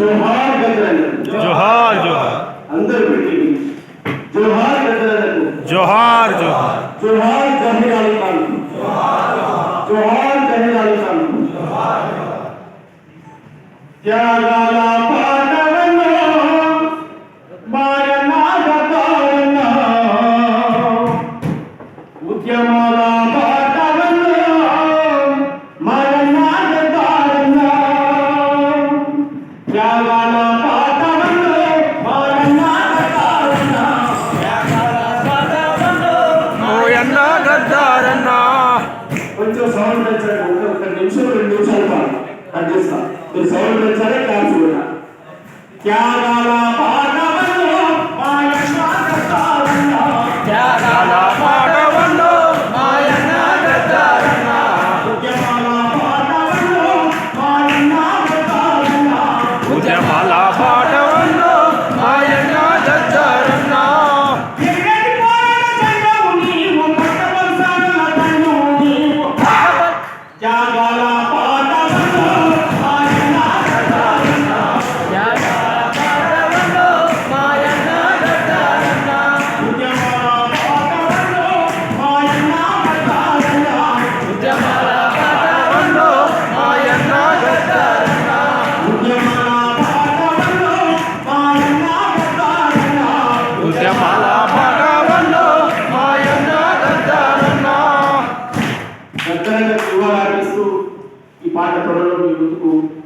जोहार जोहार जोहार। अंदर बैठी जोहार गजरन जोहार जोहार। जोहार जहीर जोहार क्या మీరు సౌండ్ పెంచాలి క్లాస్ కూడా త్యాగాల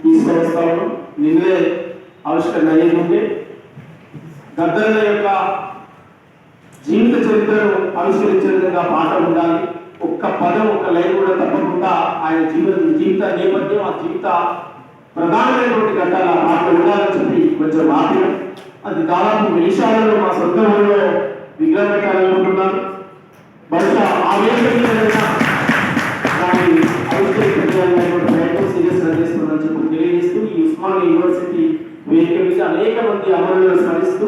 తీసుకొస్తాను నిన్నే ఆవిష్కరణ అయ్యేది గద్దరుల యొక్క జీవిత చరిత్రను అనుసరించే విధంగా పాట ఉండాలి. ఒక్క పదం ఒక్క లైన్ కూడా తప్పకుండా ఆయన జీవిత జీవిత నేపథ్యం ఆ జీవిత ప్రధానమైనటువంటి ఘట్టాలు ఆ పాట ఉండాలని చెప్పి కొంచెం ఆపడం అది దాదాపు విషయాలలో మా సొంత ఊళ్ళో విగ్రహం పెట్టాలనుకుంటున్నాను. బహుశా ఆ వేదిక చేస్తుందని చెప్పి తెలియజేస్తూ ఈ ఉస్మానియా యూనివర్సిటీ వేదిక మీద అనేక మంది అమరులను స్మరిస్తూ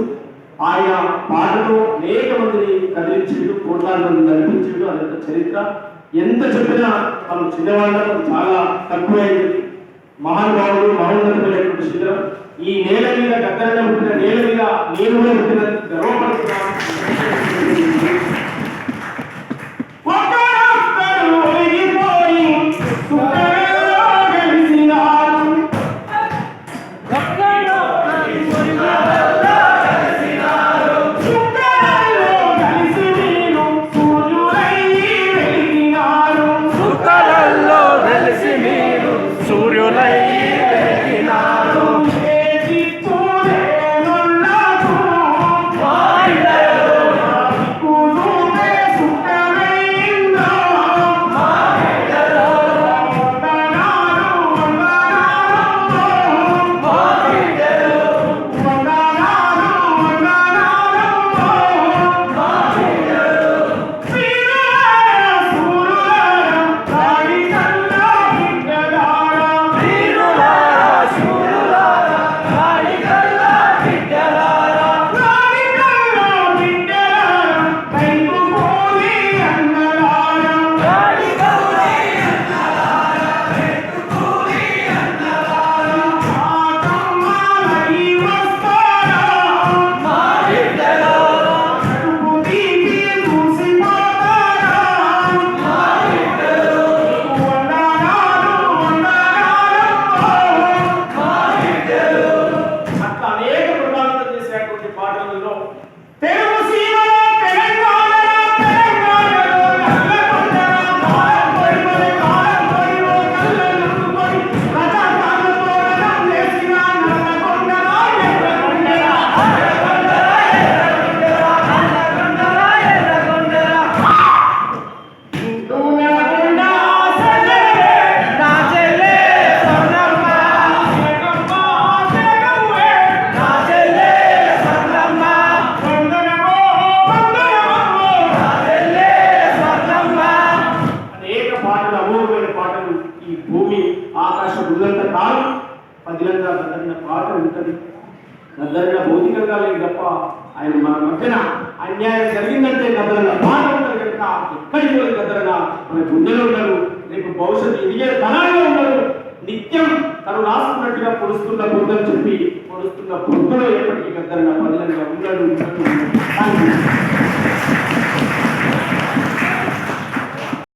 ఆయన పాటలో అనేక మందిని కదిలించిండు కోట్లాది మంది నడిపించిండు. అదంత చరిత్ర. ఎంత చెప్పినా మనం చిన్నవాళ్ళం చాలా తక్కువైంది. మహానుభావుడు మహోన్నతమైనటువంటి శిఖరం ఈ నేల మీద గద్దరగా పుట్టిన నేల మీద నేను కూడా పుట్టిన గర్వం అమోఘమైన పాటలు ఈ భూమి ఆకాశం ఉన్నంత కాలం పదిలంగా గద్దరిన పాట ఉంటుంది గద్దరిన భౌతికంగా లేదు తప్ప ఆయన మన మధ్యన అన్యాయం జరిగిందంటే గద్దరన పాట ఉంటుంది కనుక ఎక్కడికి పోయి గద్దరన మన గుండెలో ఉండరు. రేపు భవిష్యత్తు ఎదిగే తనాల్లో ఉండరు. నిత్యం తను రాసుకున్నట్టుగా పొడుస్తున్న బుద్ధం చెప్పి పొడుస్తున్న బుద్ధులో ఎప్పటికీ గద్దరిన పదిలంగా ఉండడు. Thank you.